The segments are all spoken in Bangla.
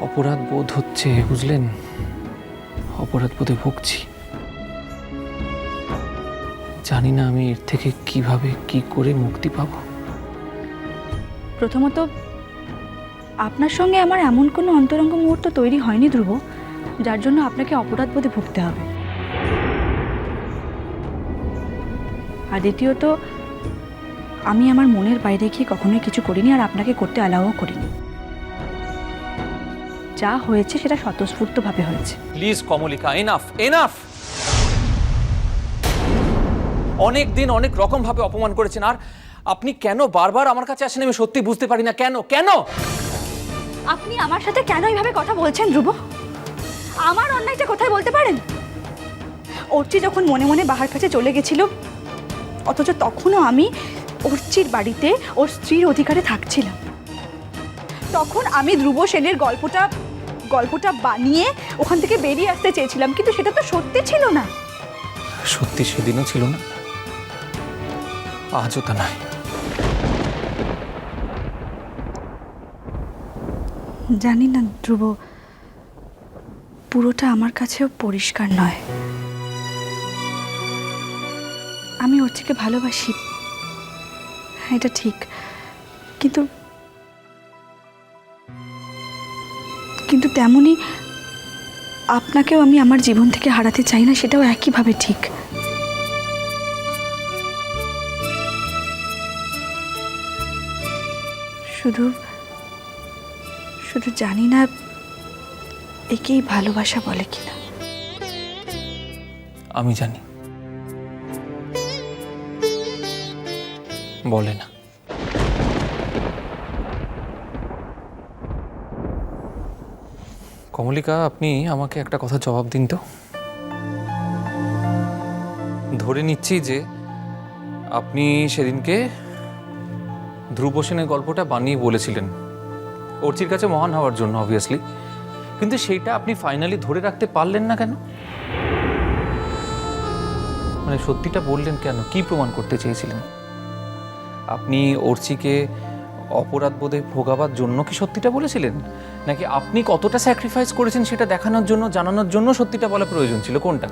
অপরাধ বোধ হচ্ছে, বুঝলেন? অপরাধ বোধে ভুগছি। জানি না আমি এর থেকে কীভাবে কি করে মুক্তি পাব। প্রথমত, আপনার সঙ্গে আমার এমন কোনো অন্তরঙ্গ মুহূর্ত তৈরি হয়নি, ধ্রুব, যার জন্য আপনাকে অপরাধ বোধে ভুগতে হবে। আর দ্বিতীয়ত, আমি আমার মনের বাইরে গিয়ে কখনোই কিছু করিনি আর আপনাকে করতে অ্যালাউও করিনি। যা হয়েছে সেটা স্বতঃস্ফূর্তভাবে হয়েছে। প্লিজ কমলিকা এনাফ এনাফ অনেক দিন অনেক রকম ভাবে অপমান করেছেন আর আপনি কেন বারবার আমার কাছে আসেন আমি সত্যি বুঝতে পারি না। কেন? কেন? আপনি আমার সাথে কেন এইভাবে কথা বলছেন ধ্রুব? আমার অন্যায়টা কোথায় বলতে পারেন? অর্চি যখন মনে মনে বাহার কাছে চলে গেছিল অথচ তখনও আমি অর্চির বাড়িতে ওর স্ত্রীর অধিকারে থাকছিলাম। তখন আমি ধ্রুব সেনের গল্পটা গল্পটা বানিয়ে ওখান থেকে বেরিয়ে আসতে চেয়েছিলাম কিন্তু সেটা তো সত্যি ছিল না। সত্যি সেদিনও ছিল না। আজও তা নয়। জানি না ধ্রুব পুরোটা আমার কাছেও পরিষ্কার নয়। আমি ওর থেকে ভালোবাসি। হ্যাঁ এটা ঠিক। কিন্তু কিন্তু তেমনই আপনাকেও আমি আমার জীবন থেকে হারাতে চাই না, সেটাও একইভাবে ঠিক। শুধু শুধু জানি না একেই ভালোবাসা বলে কিনা। আমি জানি। বলে না। কমলিকা, আপনি আমাকে একটা কথা জবাব দিন তো। ধরে নিচ্ছি যে আপনি সেদিনকে ধ্রুব সেনের গল্পটা বানিয়ে বলেছিলেন। অর্চির কাছে মহান হওয়ার জন্য অবভিয়াসলি কিন্তু সেইটা আপনি ফাইনালি ধরে রাখতে পারলেন না কেন? মানে সত্যিটা বললেন কেন? কি প্রমাণ করতে চেয়েছিলেন? আপনি অর্চিকে অপরাধ বোধে ভোগাবার জন্য কি সত্যিটা বলেছিলেন? নাকি আপনি কতটা স্যাক্রিফাইস করেছেন সেটা দেখানোর জন্য, জানানোর জন্য সত্যিটা বলা প্রয়োজন ছিল? কোনটা?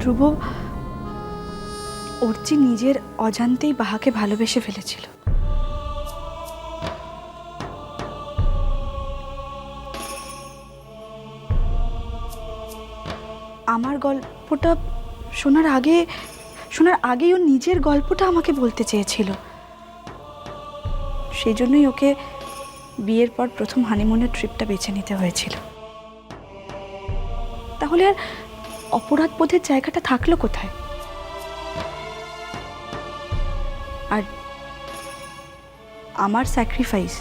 ধ্রুব অর্চি নিজের অজান্তেই বাহাকে ভালোবেসে ফেলেছিল। আমার গল্পটা শোনার আগে, শোনার আগেই ও নিজের গল্পটা আমাকে বলতে চেয়েছিল। সেই জন্যই ওকে বিয়ের পর প্রথম হানিমুনের ট্রিপটা বেছে নিতে হয়েছিল। তাহলে আর অপরাধ বোধের জায়গাটা থাকল কোথায়? আর আমার স্যাক্রিফাইস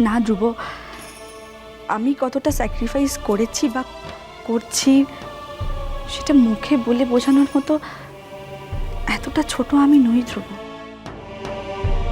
না, ধ্রুব, আমি কতটা স্যাক্রিফাইস করেছি বা করছি সেটা মুখে বলে বোঝানোর মতো এতটা ছোট আমি নই, ধ্রুব।